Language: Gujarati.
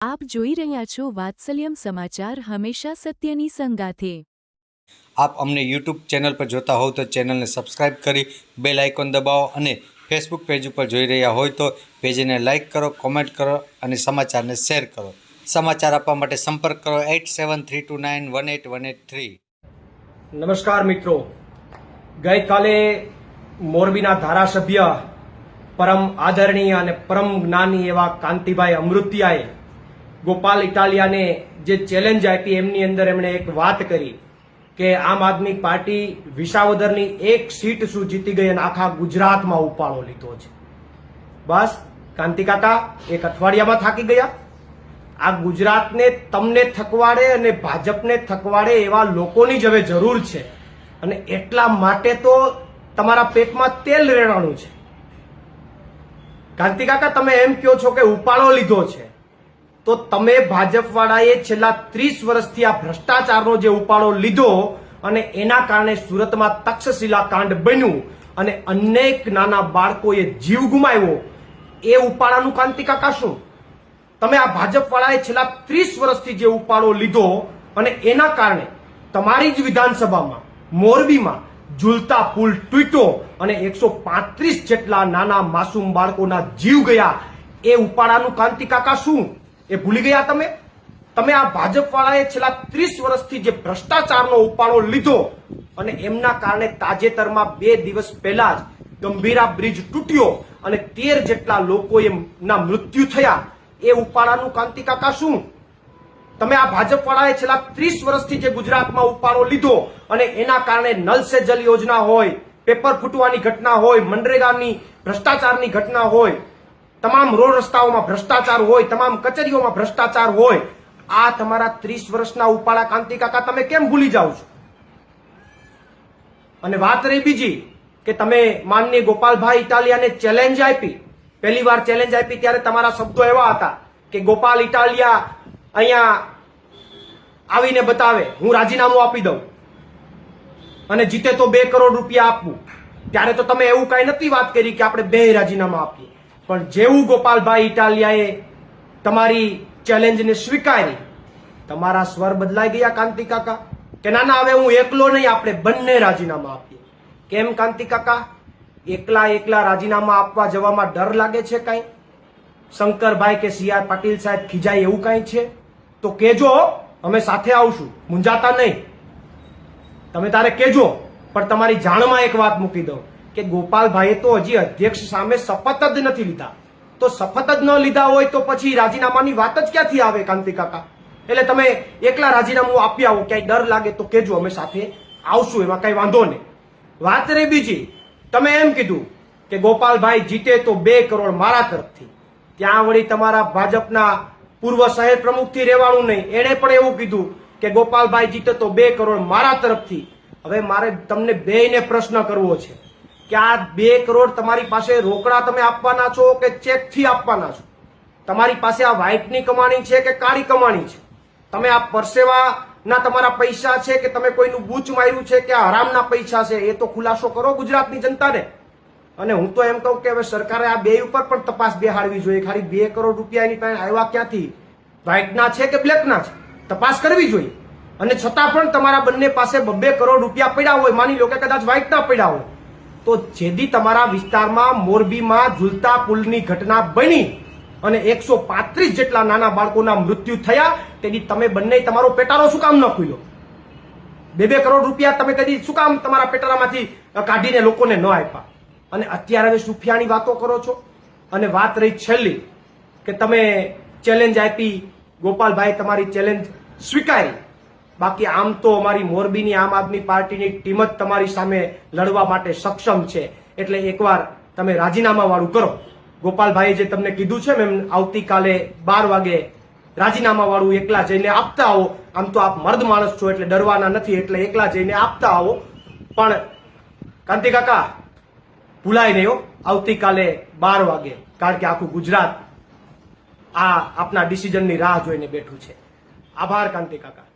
આપ જોઈ રહ્યા છો વાત્સલ્યમ સમાચાર હંમેશા સત્યની સંગાથે. આપ અમને યુટ્યુબ ચેનલ પર જોતા હોવ તો ચેનલને સબસ્ક્રાઇબ કરી બેલ આઇકોન દબાવો અને ફેસબુક પેજ ઉપર જોઈ રહ્યા હોય તો પેજને લાઇક કરો કોમેન્ટ કરો અને સમાચારને શેર કરો. સમાચાર આપવા માટે સંપર્ક કરો eight seven three two nine one eight one eight three. નમસ્કાર મિત્રો. ગઈકાલે મોરબીના ધારાસભ્ય પરમ આદરણીય અને પરમ જ્ઞાની એવા કાંતિભાઈ અમૃતિયાએ ગોપાલ ઇટાલિયાને જે ચેલેન્જ આપી એમની અંદર એમણે એક વાત કરી કે આમ આદમી પાર્ટી વિસાવદરની એક સીટ શું જીતી ગઈ અને આખા ગુજરાતમાં ઉપાડો લીધો છે. બસ કાંતિકાકા એક અઠવાડિયામાં થાકી ગયા. આ ગુજરાતને તમને થકવાડે અને ભાજપને થકવાડે એવા લોકોની જ હવે જરૂર છે. અને એટલા માટે તો તમારા પેટમાં તેલ રેડાણું છે. કાંતિકાકા તમે એમ કહો છો કે ઉપાડો લીધો છે. તો તમે ભાજપવાળાએ છેલ્લા ત્રીસ વર્ષથી આ ભ્રષ્ટાચારનો જે ઉપાડો લીધો અને એના કારણે સુરતમાં તક્ષશિલા કાંડ બન્યું અને અનેક નાના બાળકોએ જીવ ગુમાવ્યો, એ ઉપાડાનું કાંતિ કાકા શું? તમે આ ભાજપવાળાએ છેલ્લા ત્રીસ વર્ષથી જે ઉપાડો લીધો અને એના કારણે તમારી જ વિધાનસભામાં, મોરબીમાં ઝૂલતા પુલ તૂટ્યો અને એકસો પાંત્રીસ જેટલા નાના માસૂમ બાળકોના જીવ ગયા, એ ઉપાડાનું કાંતિ કાકા શું? એ ભૂલી ગયા તમે? તમે આ ભાજપવાળાએ છેલ્લા ત્રીસ વર્ષથી જે ભ્રષ્ટાચારનો ઉપાડો લીધો અને એમના કારણે તાજેતરમાં બે દિવસ પહેલા જ ગંભીરા બ્રિજ તૂટ્યો અને તેર જેટલા લોકોએ ના મૃત્યુ થયા. એ ઉપાડાનું કાંતિ કાકા શું? તમે આ ભાજપવાળાએ છેલ્લા ત્રીસ વર્ષથી જે ગુજરાતમાં ઉપાડો લીધો અને એના કારણે નલ જલ યોજના હોય, પેપર ફૂટવાની ઘટના હોય, મનરેગાની ભ્રષ્ટાચારની ઘટના હોય તમામ રોડ રસ્તાઓમાં ભ્રષ્ટાચાર હોય, તમામ કચેરીઓમાં ભ્રષ્ટાચાર હોય, આ તમારા ત્રીસ વર્ષના ઉપાડા કાંતિ કાકા, તમે કેમ ભૂલી જાઓ છો? અને વાત રહી બીજી, કે તમે માનની ગોપાલભાઈ ઇટાલિયાને ચેલેન્જ આપી. પહેલી વાર ચેલેન્જ આપી ત્યારે તમારા શબ્દો એવા હતા કે ગોપાલ ઇટાલિયા અહીંયા આવીને બતાવે, હું રાજીનામું આપી દઉં. અને જીતે તો બે કરોડ રૂપિયા આપવું. ત્યારે તો તમે એવું કઈ નથી વાત કરી કે આપણે બે રાજીનામા આપીએ. પણ જેવું ગોપાલભાઈ ઇટાલિયાએ તમારી ચેલેન્જને સ્વીકારી, તમારા સ્વર બદલાઈ ગયા કાંતિ કાકા. કે ના ના, હવે હું એકલો નહીં, આપણે બંને રાજીનામા આપીએ. કેમ કાંતિ કાકા? એકલા એકલા રાજીનામા આપવા જવામાં ડર લાગે છે કઈ? શંકરભાઈ કે સી આર પાટીલ સાહેબ ખીજાય એવું કઈ છે? તો કેજો, અમે સાથે આવશું મુંજાતા નહીં. તમે તારે કેજો, પણ તમારી જાણમાં એક વાત મૂકી દઉં. કે ગોપાલભાઈએ તો હજી અધ્યક્ષ સામે શપથ જ નથી લીધા. તો શપથ જ ન લીધા હોય તો પછી રાજીનામાની વાત જ ક્યાંથી આવે કાંતિ કાકા? એટલે તમે એકલા રાજીનામું આપી આવો, ક્યાંય ડર લાગે તો કેજો અમે સાથે આવશું, એમાં કઈ વાંધો નહીં. વાત રહી બીજી. તમે એમ કીધું કે ગોપાલભાઈ જીતે તો બે કરોડ મારા તરફથી. ત્યાં વળી તમારા ભાજપના પૂર્વ શહેર પ્રમુખથી રહેવાનું નહીં. એણે પણ એવું કીધું કે ગોપાલભાઈ જીતે તો બે કરોડ મારા તરફથી. હવે મારે તમને બેયને પ્રશ્ન કરવો છે. કે આ બે કરોડ તમારી પાસે રોકડા તમે આપવાના છો કે ચેકથી આપવાના છો? તમારી પાસે આ વ્હાઇટની કમાણી છે કે કાળી કમાણી છે? તમે આ પરસેવાના તમારા પૈસા છે કે તમે કોઈનું બૂચ માર્યું છે કે આ હરામના પૈસા છે? એ તો ખુલાસો કરો ગુજરાતની જનતાને. અને હું તો એમ કહું કે હવે સરકારે આ બે ઉપર પણ તપાસ બેહાડવી જોઈએ. ખાલી બે કરોડ રૂપિયા એની પાસે આવ્યા ક્યાંથી? વ્હાઇટના છે કે બ્લેકના છે? તપાસ કરવી જોઈએ. અને છતાં પણ તમારા બંને પાસે બબ્બે કરોડ રૂપિયા પડ્યા હોય. માની લો કે કદાચ વ્હાઇટના પડ્યા હોય. તો જેથી તમારા વિસ્તારમાં મોરબીમાં ઝૂલતા પુલની ઘટના બની અને એકસો પાંત્રીસ જેટલા નાના બાળકોના મૃત્યુ થયા, તેથી તમે બંને તમારો પેટાળો શું કામ ન ખુલ્યો? બે બે કરોડ રૂપિયા તમે કદી શું કામ તમારા પેટારામાંથી કાઢીને લોકોને ન આપ્યા? અને અત્યારે હવે સુફિયાની વાતો કરો છો? અને વાત રહી છેલ્લી, કે તમે ચેલેન્જ આપી, ગોપાલભાઈ તમારી ચેલેન્જ સ્વીકારી. બાકી આમ તો અમારી મોરબીની આમ આદમી પાર્ટીની ટીમ જ તમારી સામે લડવા માટે સક્ષમ છે. એટલે એકવાર તમે રાજીનામા વાળું કરો. ગોપાલભાઈએ જે તમને કીધું છે મેમ, આવતીકાલે બાર વાગે રાજીનામા વાળું એકલા જઈને આપતા આવો. આમ તો આપ મર્દ માણસ છો એટલે ડરવાના નથી, એટલે એકલા જઈને આપતા આવો. પણ કાંતિ કાકા, ભૂલાય નહીં આવતીકાલે બાર વાગે. કારણ કે આખું ગુજરાત આ આપના ડિસિઝનની રાહ જોઈને બેઠું છે. આભાર કાંતિ કાકા.